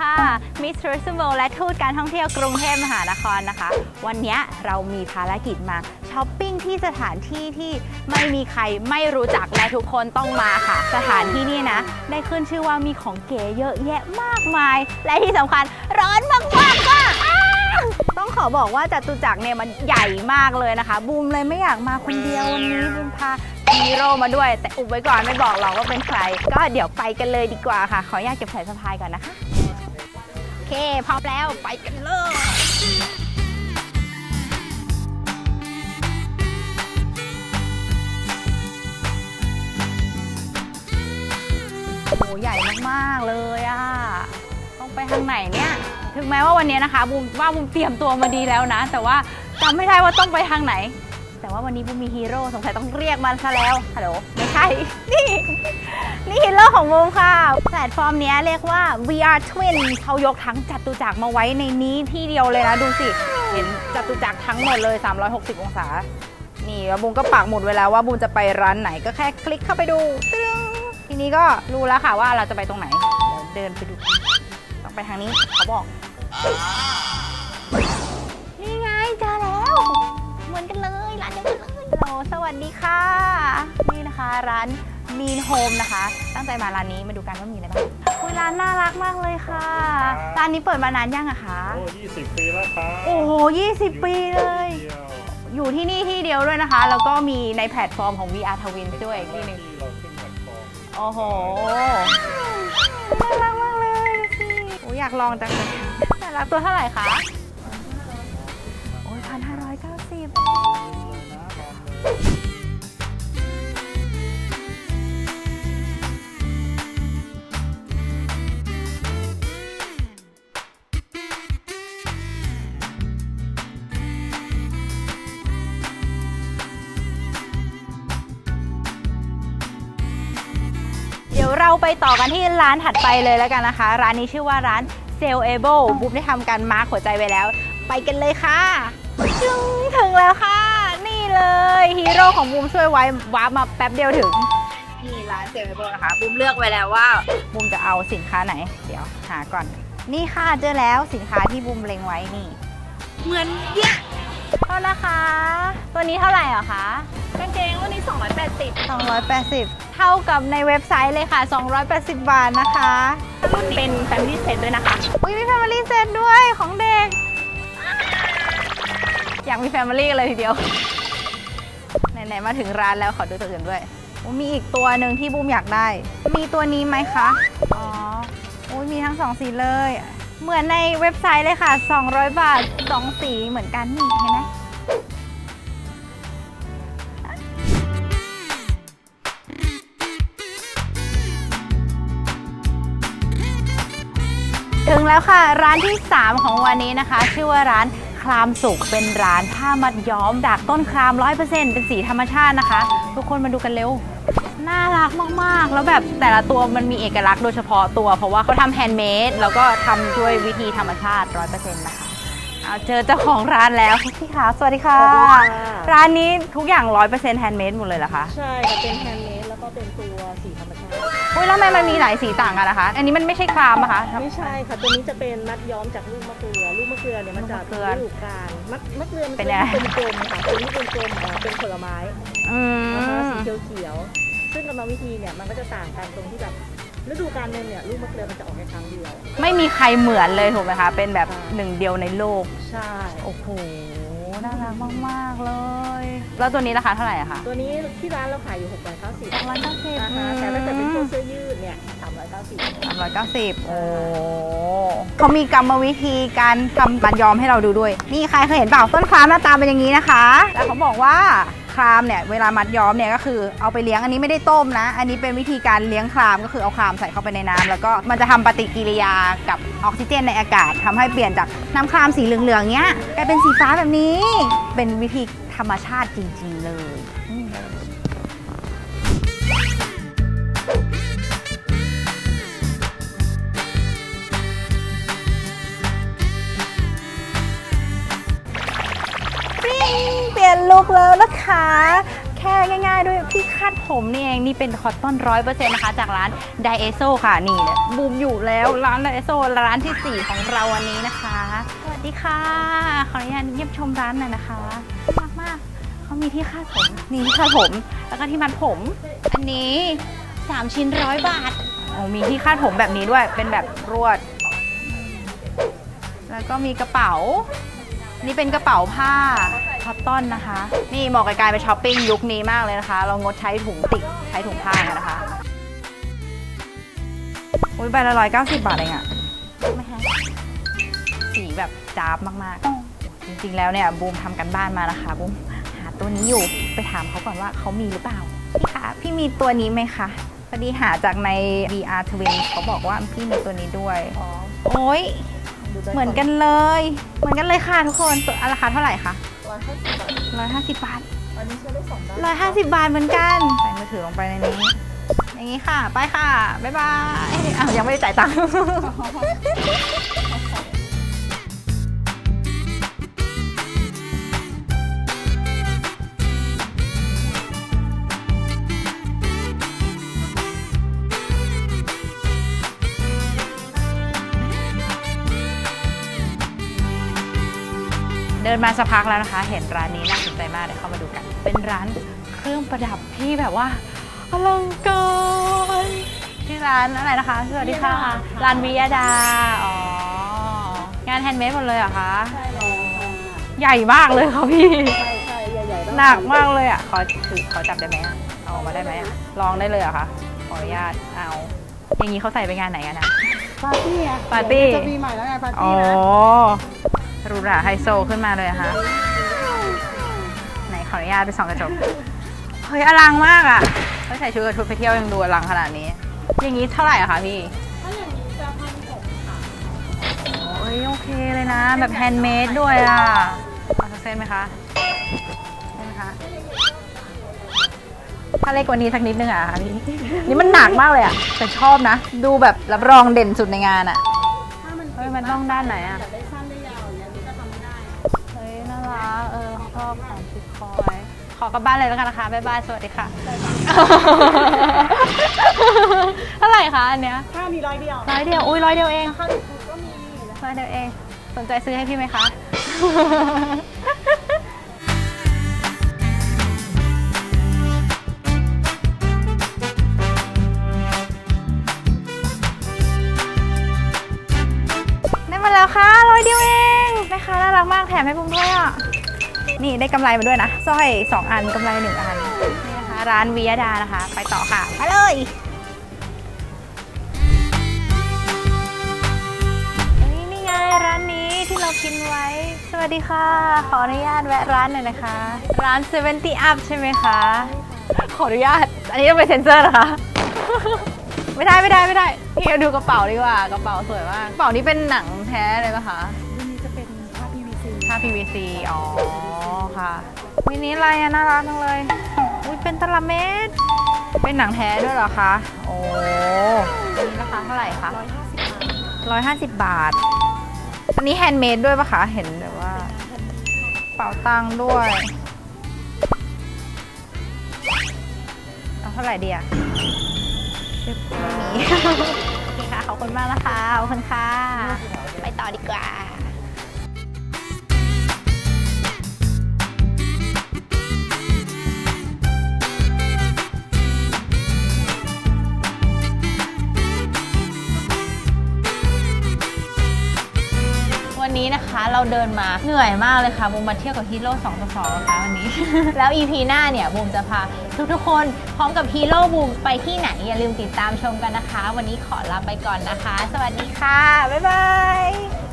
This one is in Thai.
ค่ะ Miss Tourism World และทูตการท่องเที่ยวกรุงเทพมหานครนะคะ วันนี้เรามีภารกิจมาช้อปปิ้งที่สถานที่ที่ไม่มีใครไม่รู้จักและทุกคนต้องมาค่ะ สถานที่นี่นะ ได้ขึ้นชื่อว่ามีของเก๋เยอะแยะมากมาย และที่สำคัญร้อนมากๆค่ะต้องขอบอกว่าจตุจักรเนี่ยมันใหญ่มากเลยนะคะ บูมเลยไม่อยากมาคนเดียววันนี้บูมพาฮีโร่มาด้วย แต่อุบไว้ก่อนไม่บอกหรอกว่าเป็นใคร ก็เดี๋ยวไปกันเลยดีกว่าค่ะ ขออนุญาตเก็บสายสะพายก่อนนะคะ เค พร้อมแล้วไปกันเลยโหใหญ่มากๆเลยอะต้องไปทางไหนเนี่ย ถึงแม้ว่าวันนี้นะคะบูมว่าบูมเตรียมตัวมาดีแล้วนะ แต่ว่าจำไม่ได้ว่าต้องไปทางไหน แต่ว่าวันนี้บูมมีฮีโร่สงสัยต้องเรียกมันซะแล้วฮัลโหล ช่ นี่ นี่ฮีโร่ของบูมค่ะ แพลตฟอร์มเนี้ยเรียกว่า VR Twin เขายกทั้งจัตุจักรมาไว้ในนี้ที่เดียวเลยนะ ดูสิ เห็นจัตุจักรทั้งหมดเลย 360 องศา นี่แล้วบูมก็ปักหมุดไว้แล้วว่าบูมจะไปร้านไหนก็แค่คลิกเข้าไปดูตึ้งทีนี้ก็รู้แล้วค่ะว่าเราจะไปตรงไหน เดี๋ยวเดินไปดู ต้องไปทางนี้เขาบอก นี่ไงเจอแล้วเหมือนกันเลยร้านเดียวกันเลย สวัสดีค่ะ นี่นะคะร้านมีนโฮมนะคะ ตั้งใจมาร้านนี้มาดูกันว่ามีอะไรบ้างอุ๊ยร้านน่ารักมากเลยค่ะ ร้านนี้เปิดมานานยังอะคะ โอ้ยี่สิบปีแล้วครับ โอ้โห20ปีเลยเดียวอยู่ที่นี่ที่เดียวด้วยนะคะ แล้วก็มีในแพลตฟอร์มของ VR Twin ด้วยอีกที่หนึ่งที่เราขึ้นแพลตฟอร์ม โอ้โห น่ารักมากเลยสิโอ้ยอยากลองจังเลยน่ารักตัวเท่าไหร่คะ เดี๋ยวเราไปต่อกันที่ร้านถัดไปเลยแล้วกันนะคะ ร้านนี้ชื่อว่าร้าน s a l a b l e บุ๊มได้ทำการมาร์คหัวใจไว้แล้ว ไปกันเลยค่ะจึงถึงแล้วค่ะ นี่เลยฮีโร่ของบูมช่วยไว้วาร์ปมาแป๊บเดียวถึงนี่ร้าน s a l a b l e นะคะบูมเลือกไว้แล้วว่าบูมจะเอาสินค้าไหน เดี๋ยวหาก่อน นี่ค่ะเจอแล้วสินค้าที่บูมเล็งไว้นี่ เหมือนเย อะเท่านะคะ ตัวนี้เท่าไหร่เหรอคะกางเกงรุ่นนี้ 280 280 เท่ากับในเว็บไซต์เลยค่ะ 280 บาทนะคะรุ่นเป็น Family Set ด้วยนะคะ อุ้ยมี Family Set ด้วยของเด็ก อยากมี Family เลยทีเดียว ไหน ๆ มาถึงร้านแล้วขอดูตัวอื่นด้วยอุ๊ยมีอีกตัวหนึ่งที่บูมอยากได้ มีตัวนี้ไหมคะ อ๋อ อุ้ยมีทั้งสองสีเลย เหมือนในเว็บไซต์เลยค่ะ 200 บาท 2 สีเหมือนกันนี่เห็นไหมถึงแล้วค่ะ ร้านที่ 3 ของวันนี้นะคะ ชื่อว่าร้านครามสุขเป็นร้านผ้ามัดย้อม จากต้นคราม 100%เป็นสีธรรมชาตินะคะ ทุกคนมาดูกันเร็ว น่ารักมาก ๆ แล้วแบบแต่ละตัวมันมีเอกลักษณ์โดยเฉพาะตัว เพราะว่าเขาทำแฮนด์เมดแล้วก็ทำด้วยวิธีธรรมชาติ100%นะคะเอาเจอเจ้าของร้านแล้วพี่คะสวัสดีค่ะ สวัสดีค่ะ ร้านนี้ทุกอย่าง100%แฮนด์เมดหมดเลยเหรอคะ ใช่ค่ะเป็นแฮนด์เมดแล้ว ก็เป็นตัวสีธรรมชาติ อุ้ยแล้วทำไมมันมีหลายสีต่างกันนะคะ อันนี้มันไม่ใช่ครามอะคะ ไม่ใช่ค่ะ ตัวนี้จะเป็นมัดย้อมจากลูกมะเกลือ ลูกมะเกลือเนี่ยมันจะลูกมะเกลือฤดูกาลมัดมะเกลือมันเป็จะนยังไงเป็นกลมๆค่ะตัวนี้เป็นกลมอ่าเป็นผลไม้อืนะคะมสีเขียวๆซึ่งกรรมวิธีเนี่ยมันก็จะต่างกันตรงที่แบบฤดูกาลหนึงเนี่ยลูกมะเกลือมันจะออกแค่ครั้งเดียว ไม่มีใครเหมือนเลยถูกไหมคะ เป็นแบบหนึ่งเดียวในโลก ใช่ โอ้โห น่ารักมาก ๆ เลย แล้วตัวนี้ราคาเท่าไหร่อะคะตัวนี้ที่ร้านเราขายอยู่690ร้อยเก้าสิบ นะคะแต่ถ้าเกิดเป็นพวกเสื้อยืดเนี่ย 390สามร้อยเก้าสิบโอ้เขามีกรรมวิธีการทำบันยอมให้เราดูด้วย นี่ใครเคยเห็นเปล่าต้นครามหน้าตาเป็นอย่างนี้นะคะ แล้วเขาบอกว่าครามเนี่ยเวลามัดย้อมเนี่ยก็คือเอาไปเลี้ยงอันนี้ไม่ได้ต้มนะ อันนี้เป็นวิธีการเลี้ยงครามก็คือเอาครามใส่เข้าไปในน้ำแล้วก็มันจะทำปฏิกิริยากับออกซิเจนในอากาศทำให้เปลี่ยนจากน้ำครามสีเหลืองๆเนี้ยกลายเป็นสีฟ้าแบบนี้ เป็นวิธีธรรมชาติจริง ๆ เลย ลี่ยนลุคแล้วนะคะ แค่ง่าย ๆ ด้วยที่คาดผมนี่เอง นี่เป็นคอตตอนร้อยเปอร์เซ็นต์นะคะ จากร้านไดเอโซค่ะ นี่เนี่ยบูมอยู่แล้วร้านไดเอโซร้านที่ 4 ของเราวันนี้นะคะ สวัสดีค่ะ ขออนุญาตเยี่ยมชมร้านหน่อยนะคะมากมากเขามีที่คาดผมนี่ที่คาดผม แล้วก็ที่มัดผม อันนี้ 3 ชิ้นร้อยบาทโอ้มีที่คาดผมแบบนี้ด้วยเป็นแบบรวด แล้วก็มีกระเป๋า นี่เป็นกระเป๋าผ้า คอตตอนนะคะ นี่เหมาะกับการไปช้อปปิ้งยุคนี้มากเลยนะคะ เรางดใช้ถุงติกใช้ถุงผ้ากันนะคะ อุ้ยใบละร้อยเก้าสิบบาทเองอะไม่แพงสีแบบจ้าบมากๆ จริงๆแล้วเนี่ยบูมทำกันบ้านมานะคะบูมหาตัวนี้อยู่ไปถามเขาก่อนว่าเขามีหรือเปล่าพี่ะพี่มีตัวนี้ไหมคะพอดีหาจากใน VR Twin เขาบอกว่าพี่มีตัวนี้ด้วยอ๋อโอ้ยเหมือนกันเลย เหมือนกันเลยค่ะทุกคนตัวราคาเท่าไหร่คะ อยห้าสิบบาทร้อยห้าสิบบาทอันนี้ใช้ได้สองด้านร้อยห้าสิบบาทเหมือนกัน ใส่มือถือลงไปในนี้ อย่างนี้ค่ะ ไปค่ะ บ๊ายบายอ้าวยังไม่ได้จ่ายตังค์ นมาสักพักแล้วนะคะ เห็นร้านนี้น่าสนใจมากเดี๋ยวเข้ามาดูกัน เป็นร้านเครื่องประดับที่แบบว่าอลังการที่ร้านอะไรนะคะ สวัสดีค่ะ ร้านวิยดา อ๋อ งานแฮนด์เมดหมดเลยเหรอคะ ใช่แล้วค่ะใหญ่มากเลยค่ะพี่ ใช่ใช่ใหญ่ๆต้องหนักมากเลยอะ ขอถือขอจับได้ไหมอะเอาออกมาได้ไหมอะลองได้เลยเหรอคะ ขออนุญาต เอา อย่างนี้เขาใส่ไปงานไหนกันนะ ปาร์ตี้ไงปาร์ตี้ เดี๋ยวจะมีใหม่แล้วไงปาร์อ๋ตี้อ นะ หรูหราไฮโซขึ้นมาเลยอะค่ะ ไหนขออนุญาตไปส่องกระจก เฮ้ยอลังมากอะถ้าใส่ชุดกระชุดไปเที่ยวยังดูอลังขนาดนี้ อย่างนี้เท่าไหร่อะคะพี่ ถ้าอย่างนี้จะพันหกค่ะโอ้ยโอเคเลยนะ แบบแฮนด์เมดด้วยอะเอาสักเส้นไหมคะเส้นไหมคะถ้าเล็กกว่านี้สักนิดนึงอะค่ะพี่นี่มันหนักมากเลยอะแต่ชอบนะ ดูแบบรับรองเด่นสุดในงานอะถ้ามันเฮ้ยมันต้องด้านไหนอะอยากได้ ออชอบของติดคอย ขอกลับบ้านเลยแล้วกันนะคะ บ๊ายบาย สวัสดีค่ะ เท่าไหร่คะอันเนี้ยถ้ามีร้อยเดียวร้อยเดียว อุ้ยร้อยเดียวเองถ้าถูกก็มีนะร้อยเดียวเอง สนใจซื้อให้พี่ไหมคะได้มาแล้วค่ะร้อยเดียวเองแม่ค้าน่ารักมากแถมให้บุ้มด้วยอะ นี่ได้กำไรมาด้วยนะสร้อย 2 อันกำไร 1 อันนี่นะคะร้านวิยดานะคะ ไปต่อค่ะไปเลยเฮ้ยนี่ไงร้านนี้ที่เรากินไว้ สวัสดีค่ะ ขออนุญาตแวะร้านหน่อยนะคะ ร้าน 70 up ใช่ไหมคะ ขออนุญาต อันนี้ต้องไปเซ็นเซอร์นะคะ ไม่ได้ไม่ได้ไม่ได้พี่เอาดูกระเป๋าดีกว่ากระเป๋าสวยมากกระเป๋านี้เป็นหนังแท้เลยปะคะ รุ่นนี้จะเป็นผ้า PVC ผ้า PVC อ๋อ ค่ะวินี้อะไรอะน่ารักจังเลย อุ้ยเป็นตลับเม็ดเป็นหนังแท้ด้วยเหรอคะ โอ้นี่ราคาเท่าไหร่คะร้อยห้าสิบบาท อันนี้แฮนด์เมดด้วยปะคะ เห็นแบบว่า เป๋าตังค์ด้วย เอาเท่าไหร่ดีอะชึบไม่มีโอเคค่ะ ขอบคุณมากนะคะ ขอบคุณค่ะ ไปต่อดีกว่า เราเดินมาเหนื่อยมากเลยค่ะบูมมาเที่ยวกับฮีโร่2ต่อ2นะคะวันนี้ แล้ว EP หน้าเนี่ยบูมจะพาทุกๆคนพร้อมกับฮีโร่บูมไปที่ไหนอย่าลืมติดตามชมกันนะคะ วันนี้ขอลาไปก่อนนะคะ สวัสดีค่ะ บ๊ายบาย